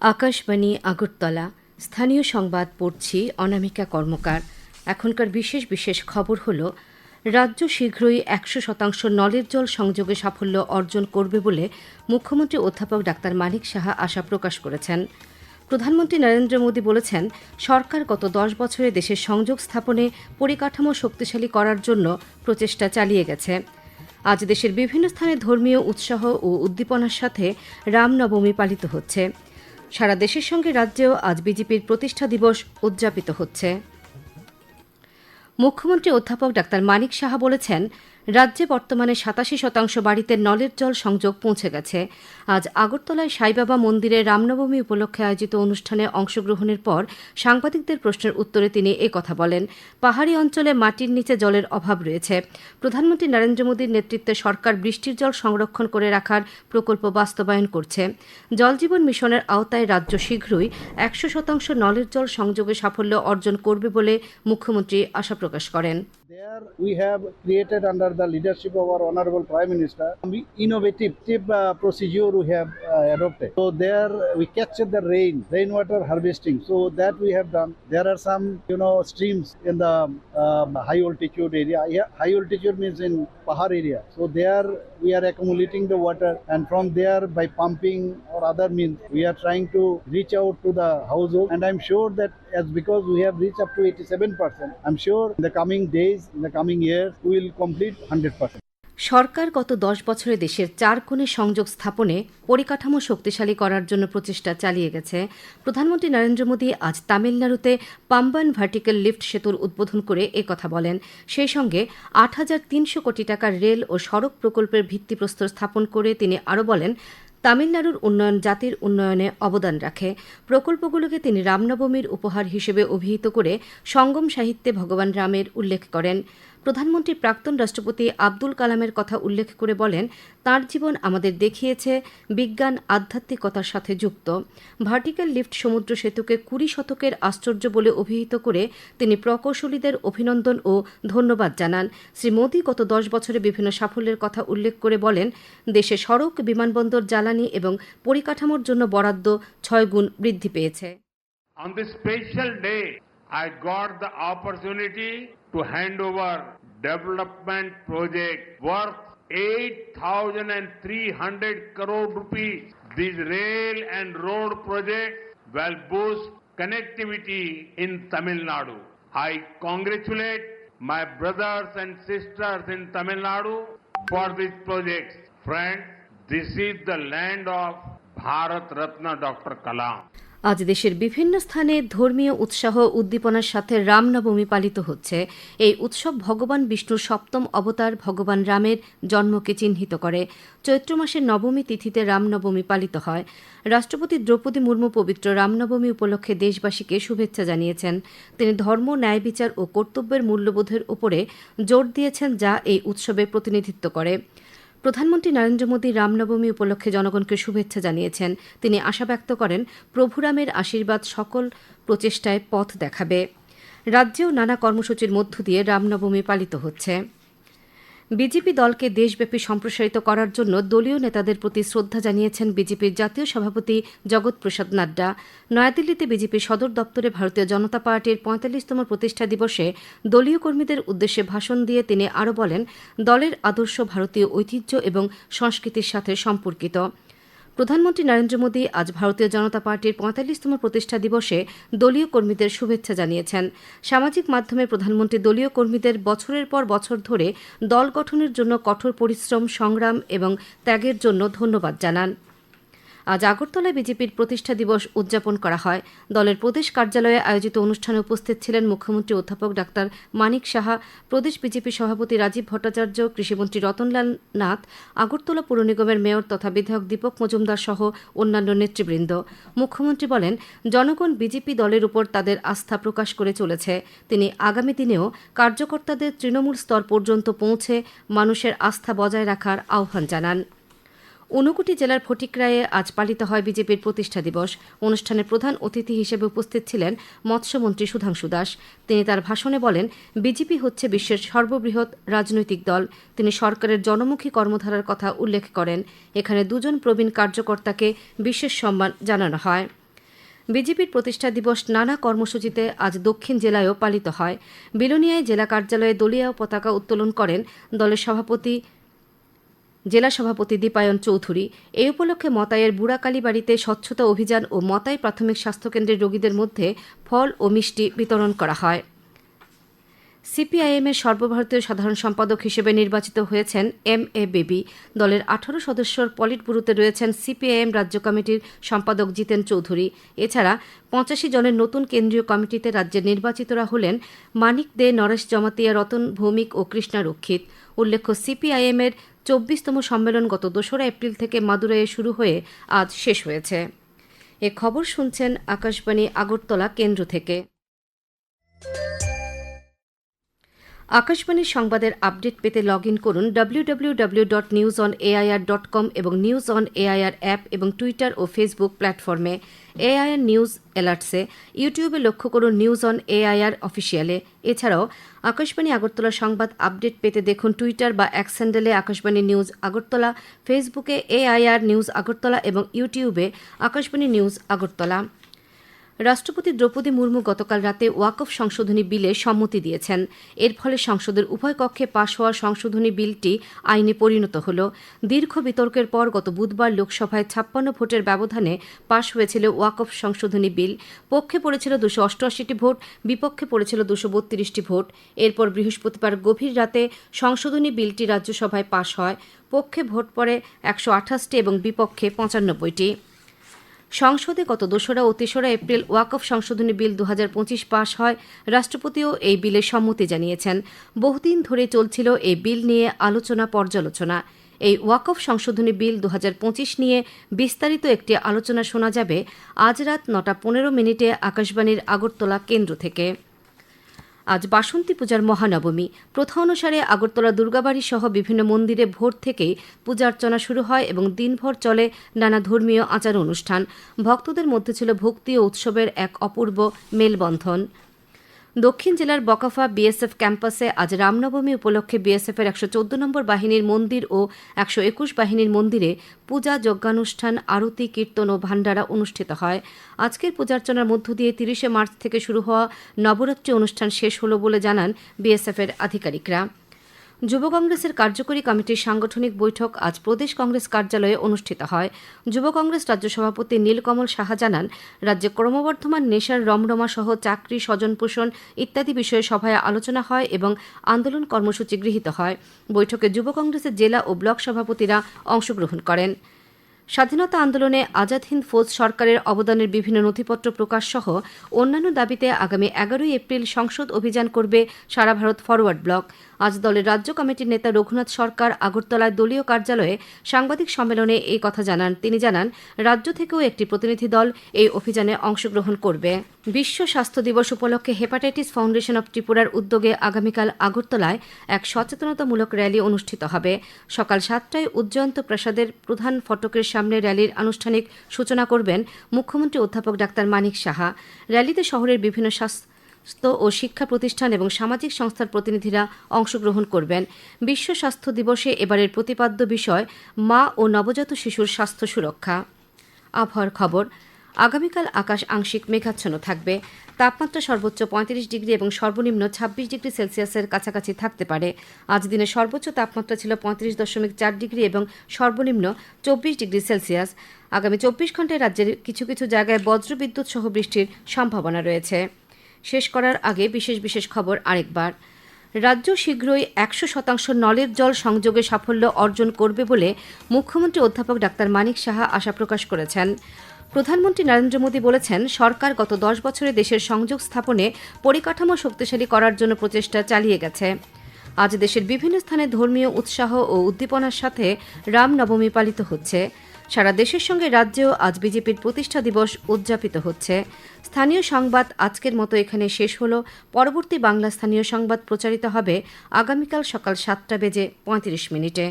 আকাশবাণী আগরতলা। স্থানীয় সংবাদ পড়ছি অনামিকা কর্মকার। এখনকার বিশেষ বিশেষ খবর হল, রাজ্য শীঘ্রই একশো শতাংশ নলের জল সংযোগে সাফল্য অর্জন করবে বলে মুখ্যমন্ত্রী অধ্যাপক ডাক্তার মানিক সাহা আশা প্রকাশ করেছেন। প্রধানমন্ত্রী নরেন্দ্র মোদী বলেছেন, সরকার গত দশ বছরে দেশের সংযোগ স্থাপনে পরিকাঠামো শক্তিশালী করার জন্য প্রচেষ্টা চালিয়ে গেছে। আজ দেশের বিভিন্ন স্থানে ধর্মীয় উৎসাহ ও উদ্দীপনার সাথে রামনবমী পালিত হচ্ছে। সারা দেশের সঙ্গে রাজ্যেও আজ বিজেপির প্রতিষ্ঠা দিবস উদযাপিত হচ্ছে। মুখ্যমন্ত্রী অধ্যাপক ডাক্তার মানিক সাহা বলেছেন রাজ্যে বর্তমানে সাতাশি শতাংশ বাড়িতে নলের জল সংযোগ পৌঁছে গেছে। আজ আগরতলায় সাইবাবা মন্দিরে রামনবমী উপলক্ষে আয়োজিত অনুষ্ঠানে অংশগ্রহণের পর সাংবাদিকদের প্রশ্নের উত্তরে তিনি কথা বলেন, পাহাড়ি অঞ্চলে মাটির নিচে জলের অভাব রয়েছে। প্রধানমন্ত্রী নরেন্দ্র মোদীর নেতৃত্বে সরকার বৃষ্টির জল সংরক্ষণ করে রাখার প্রকল্প বাস্তবায়ন করছে। জলজীবন মিশনের আওতায় রাজ্য শীঘ্রই একশো শতাংশ নলের জল সংযোগে সাফল্য অর্জন করবে বলে মুখ্যমন্ত্রী আশা প্রকাশ করেন। The leadership of our Honorable Prime Minister, we innovative tip, uh, procedure we have uh, adopted. So there we capture the rain, rainwater harvesting. So that we have done. There are some, you know, streams in the um, high altitude area. High altitude means in Pahar area. So there we are accumulating the water and from there by pumping or other means we are trying to reach out to the household and I'm sure that as because we have reached up to 87%, I'm sure in the coming days, in the coming years, we will complete 100%. সরকার গত দশ বছরে দেশের চার কোণে সংযোগ স্থাপনে পরিকাঠামো শক্তিশালী করার জন্য প্রচেষ্টা চালিয়ে গেছে। প্রধানমন্ত্রী নরেন্দ্র মোদী আজ তামিলনাড়ুতে পাম্বান ভার্টিক্যাল লিফট সেতুর উদ্বোধন করে কথা বলেন। সেই সঙ্গে আট হাজার তিনশো কোটি টাকার রেল ও সড়ক প্রকল্পের ভিত্তিপ্রস্তর স্থাপন করে তিনি আরও বলেন, তামিলনাড়ুর উন্নয়ন জাতির উন্নয়নে অবদান রাখে। প্রকল্পগুলোকে তিনি রামনবমীর উপহার হিসেবে অভিহিত করে সঙ্গম সাহিত্যে ভগবান রামের উল্লেখ করেন। প্রধানমন্ত্রী প্রাক্তন রাষ্ট্রপতি আব্দুল কালামের কথা উল্লেখ করে বলেন, তার জীবন আমাদের দেখিয়েছে, বিজ্ঞান আধ্যাত্মিকতার সাথে যুক্ত। ভার্টিক্যাল লিফট সমুদ্র সেতুকে কুড়ি শতকের আশ্চর্য বলে অভিহিত করে তিনি প্রকৌশলীদের অভিনন্দন ও ধন্যবাদ জানান। শ্রী মোদী গত দশ বছরে বিভিন্ন সাফল্যের কথা উল্লেখ করে বলেন, দেশে সড়ক, বিমানবন্দর, জ্বালানি এবং পরিকাঠামোর জন্য বরাদ্দ ছয় গুণ বৃদ্ধি পেয়েছে। I got the opportunity to hand over development project worth 8,300 crore rupees. These rail and road projects will boost connectivity in Tamil Nadu. I congratulate my brothers and sisters in Tamil Nadu for these projects. Friends, this is the land of Bharat Ratna Dr. Kalam. আজ দেশের বিভিন্ন স্থানে ধর্মীয় উৎসাহ উদ্দীপনার সাথে রামনবমী পালিত হচ্ছে। এই উৎসব ভগবান বিষ্ণুর সপ্তম অবতার ভগবান রামের জন্মকে চিহ্নিত করে। চৈত্র মাসের নবমী তিথিতে রামনবমী পালিত হয়। রাষ্ট্রপতি দ্রৌপদী মুর্মু পবিত্র রামনবমী উপলক্ষে দেশবাসীকে শুভেচ্ছা জানিয়েছেন। তিনি ধর্ম, ন্যায় বিচার ও কর্তব্যের মূল্যবোধের উপরে জোর দিয়েছেন যা এই উৎসবে প্রতিনিধিত্ব করে। প্রধানমন্ত্রী নরেন্দ্র মোদী রামনবমী উপলক্ষে জনগণকে শুভেচ্ছা জানিয়েছেন। তিনি আশা ব্যক্ত করেন, প্রভুরামের আশীর্বাদ সকল প্রচেষ্টায় পথ দেখাবে। রাজ্যেও নানা কর্মসূচির মধ্য দিয়ে রামনবমী পালিত হচ্ছে। বিজেপি দলকে দেশব্যাপী সম্প্রসারিত করার জন্য দলীয় নেতাদের প্রতি শ্রদ্ধা জানিয়েছেন বিজেপির জাতীয় সভাপতি জগৎ প্রসাদ নাড্ডা। নয়াদিল্লিতে বিজেপি সদর দপ্তরে ভারতীয় জনতা পার্টির পঁয়তাল্লিশতম প্রতিষ্ঠা দিবসে দলীয় কর্মীদের উদ্দেশ্যে ভাষণ দিয়ে তিনি আরও বলেন, দলের আদর্শ ভারতীয় ঐতিহ্য এবং সংস্কৃতির সাথে সম্পর্কিত। প্রধানমন্ত্রী নরেন্দ্র মোদী আজ ভারতীয় জনতা পার্টির পঁয়তাল্লিশতম প্রতিষ্ঠা দিবসে দলীয় কর্মীদের শুভেচ্ছা জানিয়েছেন। সামাজিক মাধ্যমে প্রধানমন্ত্রী দলীয় কর্মীদের বছরের পর বছর ধরে দল গঠনের জন্য কঠোর পরিশ্রম, সংগ্রাম এবং ত্যাগের জন্য ধন্যবাদ জানান। আজ আগরতলায় বিজেপির প্রতিষ্ঠা দিবস উদযাপন করা হয়। দলের প্রদেশ কার্যালয়ে আয়োজিত অনুষ্ঠানে উপস্থিত ছিলেন মুখ্যমন্ত্রী অধ্যাপক ডাক্তার মানিক সাহা, প্রদেশ বিজেপি সভাপতি রাজীব ভট্টাচার্য, কৃষিমন্ত্রী রতনলাল নাথ, আগরতলা পুর নিগমের মেয়র তথা বিধায়ক দীপক মজুমদার সহ অন্যান্য নেতৃবৃন্দ। মুখ্যমন্ত্রী বলেন, জনগণ বিজেপি দলের উপর তাদের আস্থা প্রকাশ করে চলেছে। তিনি আগামী দিনেও কার্যকর্তাদের তৃণমূল স্তর পর্যন্ত পৌঁছে মানুষের আস্থা বজায় রাখার আহ্বান জানান। ঊনকোটি জেলার ফটিকরায়ে আজ পালিত হয় বিজেপির প্রতিষ্ঠা দিবস। অনুষ্ঠানে প্রধান অতিথি হিসেবে উপস্থিত ছিলেন মৎস্যমন্ত্রী সুধাংশু দাস। তিনি তার ভাষণে বলেন, বিজেপি হচ্ছে বিশ্বের সর্ববৃহৎ রাজনৈতিক দল। তিনি সরকারের জনমুখী কর্মধারার কথা উল্লেখ করেন। এখানে দুজন প্রবীণ কার্যকর্তাকে বিশেষ সম্মান জানানো হয়। বিজেপির প্রতিষ্ঠা দিবস নানা কর্মসূচিতে আজ দক্ষিণ জেলায়ও পালিত হয়। বিলোনিয়ায় জেলা কার্যালয়ে দলীয় পতাকা উত্তোলন করেন দলের সভাপতি জেলা সভাপতি দীপায়ন চৌধুরী এই উপলক্ষে মতাইয়ের বুড়াকালী বাড়িতে স্বচ্ছতা অভিযান ও মতাই প্রাথমিক স্বাস্থ্যকেন্দ্রের রোগীদের মধ্যে ফল ও মিষ্টি বিতরণ করা হয়। সিপিআইএম এর সর্বভারতীয় সাধারণ সম্পাদক হিসেবে নির্বাচিত হয়েছেন এম এ বেবি। দলের আঠারো সদস্যর পলিট ব্যুরোতে রয়েছেন সিপিআইএম রাজ্য কমিটির সম্পাদক জিতেন চৌধুরী। এছাড়া পঁচাশি জনের নতুন কেন্দ্রীয় কমিটিতে রাজ্যের নির্বাচিতরা হলেন মানিক দে, নরেশ জমাতিয়া, রতন ভৌমিক ও কৃষ্ণা রক্ষিত। উল্লেখ্য সিপিআইএম এর চব্বিশতম সম্মেলন গত দোসরা এপ্রিল থেকে মাদুরাইয়ে শুরু হয়ে আজ শেষ হয়েছে। এ খবর শুনছেন আকাশবাণী আগরতলা কেন্দ্র থেকে। আকাশবাণীর সংবাদের আপডেট পেতে লগ ইন করুন W W W dot news on AIR dot com এবং নিউজ অন এআইআর অ্যাপ এবং টুইটার ও ফেসবুক প্ল্যাটফর্মে এআইআর নিউজ অ্যালার্টসে। ইউটিউবে লক্ষ্য করুন নিউজ অন এআইআর অফিসিয়ালে। এছাড়াও আকাশবাণী আগরতলা সংবাদ আপডেট পেতে দেখুন টুইটার বা এক্স হ্যান্ডেলে আকাশবাণী নিউজ আগরতলা, ফেসবুকে এআইআর নিউজ আগরতলা এবং ইউটিউবে আকাশবাণী নিউজ আগরতলা। রাষ্ট্রপতি দ্রৌপদী মুর্মু গতকাল রাতে ওয়াকফ সংশোধনী বিলে সম্মতি দিয়েছেন। এর ফলে সংসদের উভয় কক্ষে পাশ হওয়া সংশোধনী বিলটি আইনে পরিণত হল। দীর্ঘ বিতর্কের পর গত বুধবার লোকসভায় ছাপ্পান্ন ভোটের ব্যবধানে পাশ হয়েছিল ওয়াকফ সংশোধনী বিল। পক্ষে পড়েছিল দুশো অষ্টআশিটি ভোট, বিপক্ষে পড়েছিল দুশো বত্রিশটি ভোট। এরপর বৃহস্পতিবার গভীর রাতে সংশোধনী বিলটি রাজ্যসভায় পাশ হয়। পক্ষে ভোট পড়ে একশো আঠাশটি এবং বিপক্ষে পঁচানব্বইটি। সংসদে গত দোসরা ও তেসরা এপ্রিল ওয়াকফ সংশোধনী বিল দু হাজার পঁচিশ পাশ হয়। রাষ্ট্রপতিও এই বিলে সম্মতি জানিয়েছেন। বহুদিন ধরে চলছিল এই বিল নিয়ে আলোচনা পর্যালোচনা। এই ওয়াকফ সংশোধনী বিল দু হাজার পঁচিশ নিয়ে বিস্তারিত একটি আলোচনা শোনা যাবে আজ রাত নটা পনেরো মিনিটে আকাশবাণীর আগরতলা কেন্দ্র থেকে। আজ বাসন্তী পূজার মহানবমী। প্রথা অনুসারে আগরতলা দুর্গাবাড়ি সহ বিভিন্ন মন্দিরে ভোর থেকেই পূজার্চনা শুরু হয় এবং দিনভর চলে নানা ধর্মীয় আচার অনুষ্ঠান। ভক্তদের মধ্যে ছিল ভক্তি ও উৎসবের এক অপূর্ব মেলবন্ধন। দক্ষিণ জেলার বকাফা বিএসএফ ক্যাম্পাসে আজ রামনবমী উপলক্ষে বিএসএফের একশো চোদ্দ নম্বর বাহিনীর মন্দির ও একশো একুশ বাহিনীর মন্দিরে পূজা, যজ্ঞানুষ্ঠান, আরতি, কীর্তন ও ভাণ্ডারা অনুষ্ঠিত হয়। আজকের পূজার্চনার মধ্য দিয়ে তিরিশে মার্চ থেকে শুরু হওয়া নবরাত্রি অনুষ্ঠান শেষ হল বলে জানান বিএসএফের আধিকারিকরা। যুব কংগ্রেসের কার্যকরী কমিটির সাংগঠনিক বৈঠক আজ প্রদেশ কংগ্রেস কার্যালয়ে অনুষ্ঠিত হয়। যুব কংগ্রেস রাজ্য সভাপতি নীলকমল সাহা জানান, রাজ্যে ক্রমবর্ধমান নেশার রমরমা সহ চাকরি স্বজন পোষণ ইত্যাদি বিষয়ে সভায় আলোচনা হয় এবং আন্দোলন কর্মসূচি গৃহীত হয়। বৈঠকে যুব কংগ্রেসের জেলা ও ব্লক সভাপতিরা অংশগ্রহণ করেন। স্বাধীনতা আন্দোলনে আজাদ হিন্দ ফৌজ সরকারের অবদানের বিভিন্ন নথিপত্র প্রকাশ সহ অন্যান্য দাবিতে আগামী এগারোই এপ্রিল সংসদ অভিযান করবে সারা ভারত ফরওয়ার্ড ব্লক। আজ দলের রাজ্য কমিটির নেতা রঘুনাথ সরকার আগরতলায় দলীয় কার্যালয়ে সাংবাদিক সম্মেলনে এই কথা জানান। তিনি জানান, রাজ্য থেকেও একটি প্রতিনিধি দল এই অভিযানে অংশগ্রহণ করবে। বিশ্ব স্বাস্থ্য দিবস উপলক্ষে হেপাটাইটিস ফাউন্ডেশন অব ত্রিপুরার উদ্যোগে আগামীকাল আগরতলায় এক সচেতনতামূলক র্যালি অনুষ্ঠিত হবে। সকাল সাতটায় উজ্জয়ন্ত প্রসাদের প্রধান ফটকের সামনে র্যালির আনুষ্ঠানিক সূচনা করবেন মুখ্যমন্ত্রী অধ্যাপক ডাক্তার মানিক সাহা। র্যালিতে শহরের বিভিন্ন স্বাস্থ্য ও শিক্ষা প্রতিষ্ঠান এবং সামাজিক সংস্থার প্রতিনিধিরা অংশগ্রহণ করবেন। বিশ্ব স্বাস্থ্য দিবসে এবারের প্রতিপাদ্য বিষয় মা ও নবজাত শিশুর স্বাস্থ্য সুরক্ষা। আবহাওয়ার খবর। আগামীকাল আকাশ আংশিক মেঘাচ্ছন্ন থাকবে। তাপমাত্রা সর্বোচ্চ পঁয়ত্রিশ ডিগ্রি এবং সর্বনিম্ন ছাব্বিশ ডিগ্রি সেলসিয়াসের কাছাকাছি থাকতে পারে। আজ দিনের সর্বোচ্চ তাপমাত্রা ছিল পঁয়ত্রিশ দশমিক চার ডিগ্রি এবং সর্বনিম্ন চব্বিশ ডিগ্রি সেলসিয়াস। আগামী চব্বিশ ঘন্টায় রাজ্যের কিছু কিছু জায়গায় বজ্রবিদ্যুৎ সহ বৃষ্টির সম্ভাবনা রয়েছে। শেষ করার আগে বিশেষ বিশেষ খবর আরেকবার। রাজ্য শীঘ্রই একশো শতাংশ নলের জল সংযোগে সাফল্য অর্জন করবে বলে মুখ্যমন্ত্রী অধ্যাপক ডাক্তার মানিক সাহা আশা প্রকাশ করেছেন। প্রধানমন্ত্রী নরেন্দ্র মোদী বলেছেন, সরকার গত দশ বছরে দেশের সংযোগ স্থাপনে পরিকাঠামো শক্তিশালী করার জন্য প্রচেষ্টা চালিয়ে গেছে। আজ দেশের বিভিন্ন স্থানে ধর্মীয় উৎসাহ ও উদ্দীপনার সাথে রামনবমী পালিত হচ্ছে। সারা দেশের সঙ্গে রাজ্যেও আজ বিজেপির প্রতিষ্ঠা দিবস উদযাপিত হচ্ছে। স্থানীয় সংবাদ আজকের মতো এখানে শেষ হলো। পরবর্তী বাংলা স্থানীয় সংবাদ প্রচারিত হবে আগামীকাল সকাল সাতটা বেজে পঁয়ত্রিশ মিনিটে।